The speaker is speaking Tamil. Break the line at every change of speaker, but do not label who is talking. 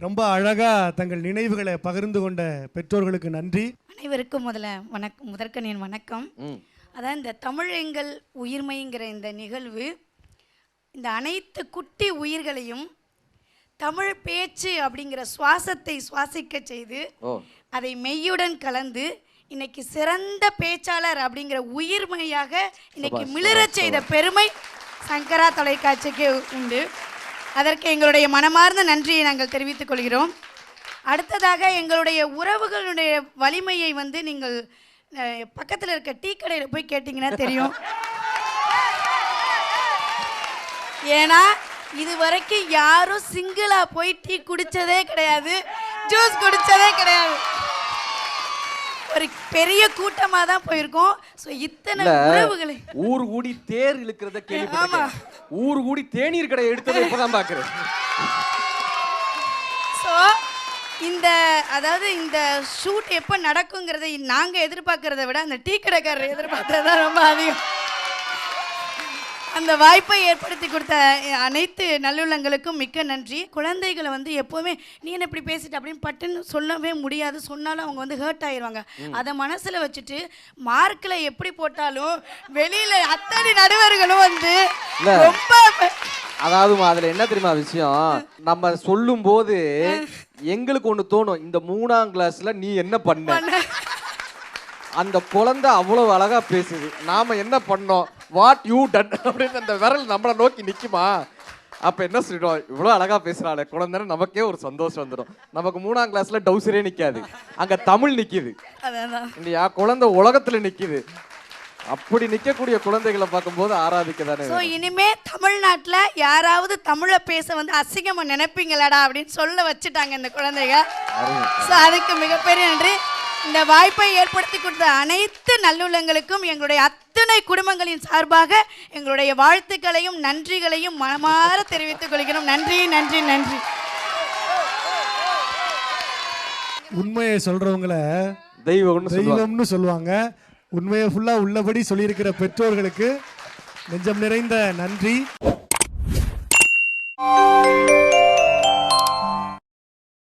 ரொம்ப அழகா தங்கள் நினைவுகளை பகிர்ந்து கொண்ட பெற்றோர்களுக்கு நன்றி.
அனைவருக்கும் முதல்ல வணக்கம் முதற்கன் என் வணக்கம் அதான் இந்த தமிழ் எங்கள் உயிர்மைங்கிற இந்த நிகழ்வு இந்த அனைத்து குட்டி உயிர்களையும் தமிழ் பேச்சு அப்படிங்கிற சுவாசத்தை சுவாசிக்க செய்து அதை மெய்யுடன் கலந்து இன்னைக்கு சிறந்த பேச்சாளர் அப்படிங்கிற உயிர்மையாக இன்னைக்கு மிளிரச் செய்த பெருமை சங்கரா தொலைக்காட்சிக்கு உண்டு. அதற்கு எங்களுடைய மனமார்ந்த நன்றியை நாங்கள் தெரிவித்துக் கொள்கிறோம். அடுத்ததாக எங்களுடைய உறவுகளுடைய வலிமையை வந்து நீங்கள் பக்கத்தில் இருக்க டீ கடையில் போய் கேட்டிங்கன்னா தெரியும். ஏன்னா இது வரைக்கும் யாரும் சிங்கிளாக போய் டீ குடித்ததே கிடையாது. ஜூஸ் குடித்ததே கிடையாது. ஒரு பெரிய கூட்டமா தான் போயிருக்கோம். ஸோ இத்தனை உறவுகளை.
ஊர் கூடி தேர் இழுக்கிறத கேள்விப்பட்டிருக்கேன். ஊர் கூடி தேநீர் கடை எடுத்ததை இப்பதான் பாக்குறேன்
ஸோ இந்த அதாவது இந்த ஷூட் எப்போ நடக்குங்கிறதை நாங்கள் எதிர்பார்க்கறத விட அந்த டீ கடைக்காரர் எதிர்பார்க்கறது தான் ரொம்ப அதிகம். அந்த வாய்ப்பை ஏற்படுத்தி கொடுத்த அனைத்து நல்லுள்ளங்களுக்கும் மிக்க நன்றி. குழந்தைகளை வந்து எப்போவுமே நீ என்ன இப்படி பேசிட்ட? அப்படின்னு பட்டுன்னு சொல்லவே முடியாது. சொன்னாலும் அவங்க வந்து ஹர்ட் ஆயிருவாங்க. அதை மனசில் வச்சுட்டு மார்க்கில் எப்படி போட்டாலும் வெளியில் அத்தனை நடுவர்களும் வந்து. ரொம்ப
அதாவது அதுல என்ன தெரியுமா விஷயம்? நம்ம சொல்லும் போது எங்களுக்கு ஒண்ணு தோணும். இந்த மூணாம் கிளாஸ்ல நீ என்ன பண்ண. அந்த குழந்தை அவ்வளவு அழகா பேசுது. நாம என்ன பண்ணோம்? வாட் யூ டன் அப்படின்னு அந்த விரல் நம்மளை நோக்கி நிக்குமா? அப்ப என்ன சொல்லிடுவோம் இவ்வளவு அழகா பேசுறாளே குழந்தைன்னு நமக்கே ஒரு சந்தோஷம் வந்துடும். நமக்கு மூணாம் கிளாஸ்ல டவுசரே நிக்காது. அங்க தமிழ் நிக்குது.
அதான்
இல்லையா குழந்தை உலகத்துல நிக்குது. அப்படி நிக்கக்கூடிய குழந்தைகளை பார்க்கும்போது ஆராதிக்க தானே
ஸோ இனிமே தமிழ்நாட்டில் யாராவது தமிழை பேச வந்து அசிங்கமா நினைப்பீங்களாடா அப்படின்னு சொல்ல வச்சுட்டாங்க இந்த குழந்தைங்க ஸோ அதுக்கு மிகப்பெரிய நன்றி. இந்த வாய்ப்பை ஏற்படுத்தி கொடுத்த அனைத்து நல்லுள்ளங்களுக்கும் எங்களுடைய அத்தனை குடும்பங்களின் சார்பாக எங்களுடைய வாழ்த்துக்களையும் நன்றிகளையும் மனமாற தெரிவித்துக் கொள்கிறோம். நன்றி நன்றி நன்றி.
உண்மையை சொல்றவங்கள
தெய்வம்னு சொல்லுவாங்க.
தெய்வம்னு சொல்லுவாங்க. உண்மையை ஃபுல்லா உள்ளபடி சொல்லியிருக்கிற பெற்றோர்களுக்கு நெஞ்சம் நிறைந்த நன்றி.